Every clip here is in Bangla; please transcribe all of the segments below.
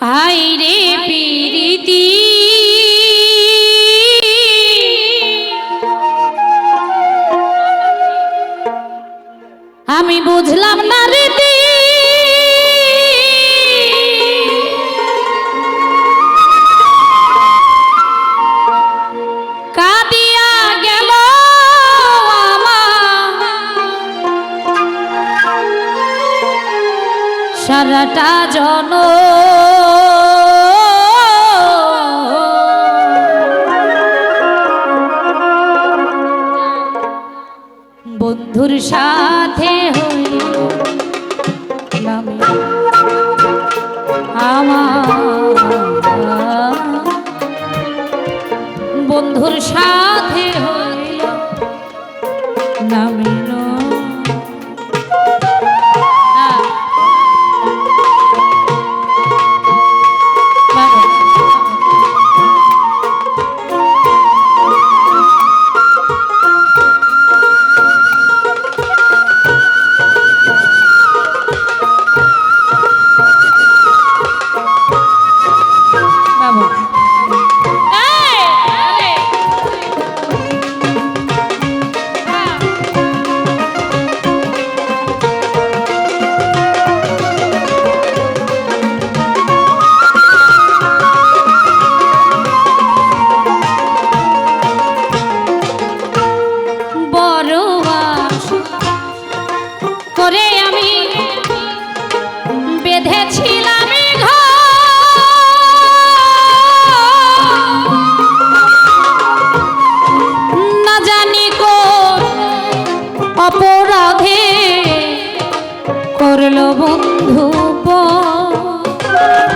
হাই রে পিরিতি। আমি বুঝলাম না আমার। সারাটা জন বন্ধুর সাথে হইলাম আমার বন্ধুর সাথে হইল নামিল করল বন্ধু পর।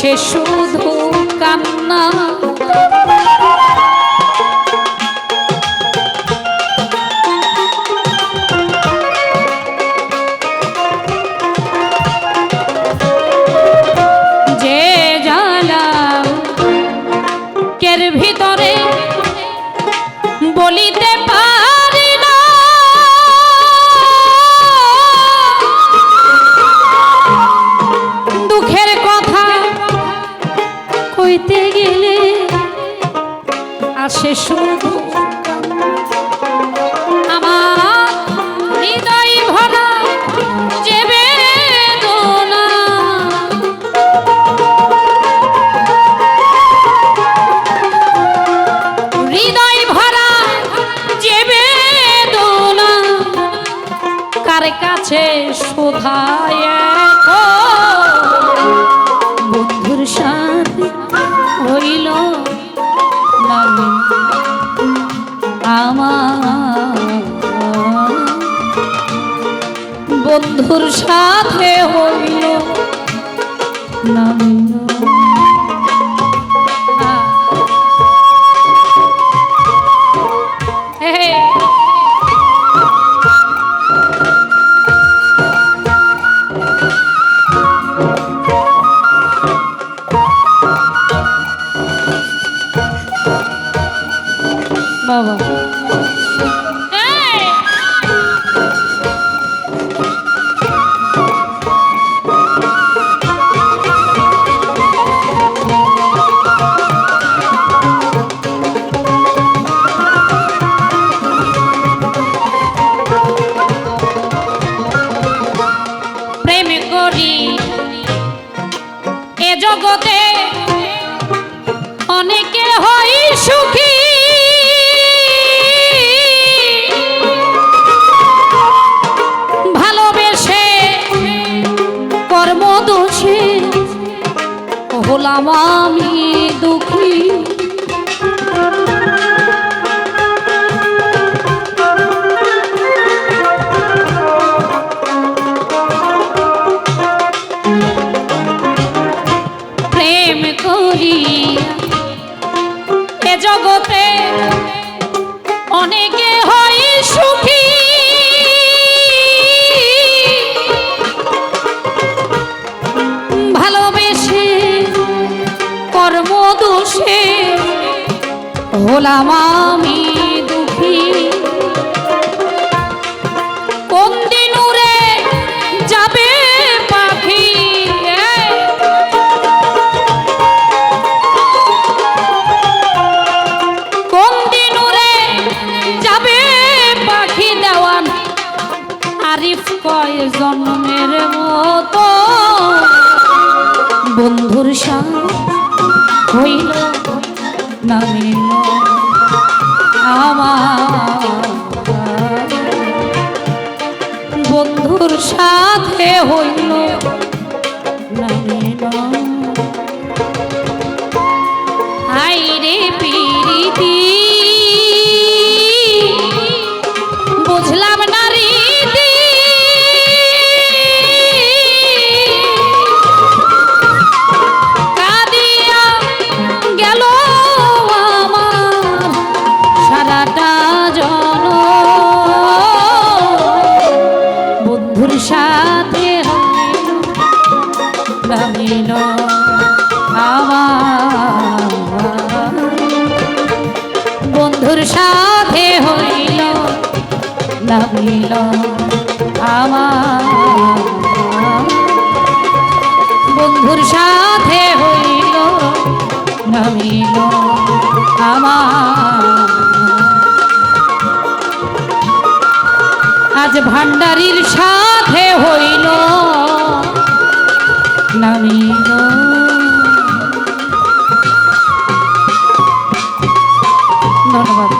আসে শুধু কান্না কইতে গেলে আসে শুধু বন্ধুর সাথে হইল না মিলন। আহ। হে হে। বাবা হলাম আমি কর্মদোষে হলাম আমি। হইল না মিল আমার বন্ধুর সাথে হইল না সাথে হইল নামিল আমার। বন্ধুর সাথে হইল, নামিল আমার। আজ ভান্ডারির সাথে হইল, নামিল। ধন্যবাদ।